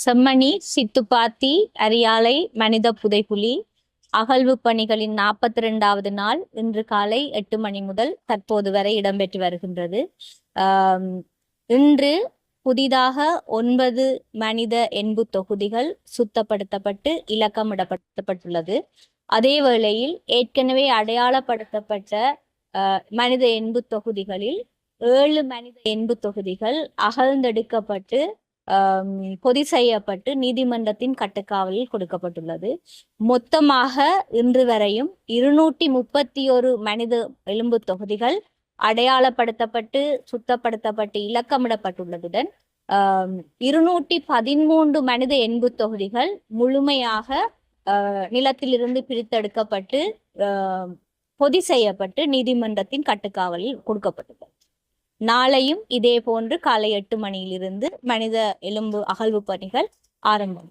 செம்மணி சித்துப்பாத்தி அரியாலை மனித புதைகுலி அகழ்வு பணிகளின் நாற்பத்தி ரெண்டாவது நாள் இன்று காலை எட்டு மணி முதல் தற்போது வரை இடம்பெற்று வருகின்றது. இன்று புதிதாக ஒன்பது மனித எண்பு தொகுதிகள் சுத்தப்படுத்தப்பட்டு இலக்கமிடப்படுத்தப்பட்டுள்ளது அதே வேளையில் ஏற்கனவே அடையாளப்படுத்தப்பட்ட மனித எண்பு தொகுதிகளில் ஏழு மனித எண்பு தொகுதிகள் அகழ்ந்தெடுக்கப்பட்டு பொதி செய்யப்பட்டு நீதிமன்றத்தின் கட்டுக்காவலில் கொடுக்கப்பட்டுள்ளது. மொத்தமாக இன்று வரையும் இருநூற்றி முப்பத்தி ஒரு மனித எலும்பு தொகுதிகள் அடையாளப்படுத்தப்பட்டு சுத்தப்படுத்தப்பட்டு இலக்கமிடப்பட்டுள்ளதுடன் இருநூற்றி பதிமூன்று மனித எண்பு தொகுதிகள் முழுமையாக ஆஹ், நிலத்திலிருந்து பிரித்தெடுக்கப்பட்டு பொதி செய்யப்பட்டு நீதிமன்றத்தின் கட்டுக்காவலில் கொடுக்கப்பட்டுள்ளது. நாளையும் இதே போன்று காலை எட்டு மணியிலிருந்து மனித எலும்பு அகழ்வு பணிகள் ஆரம்பம்.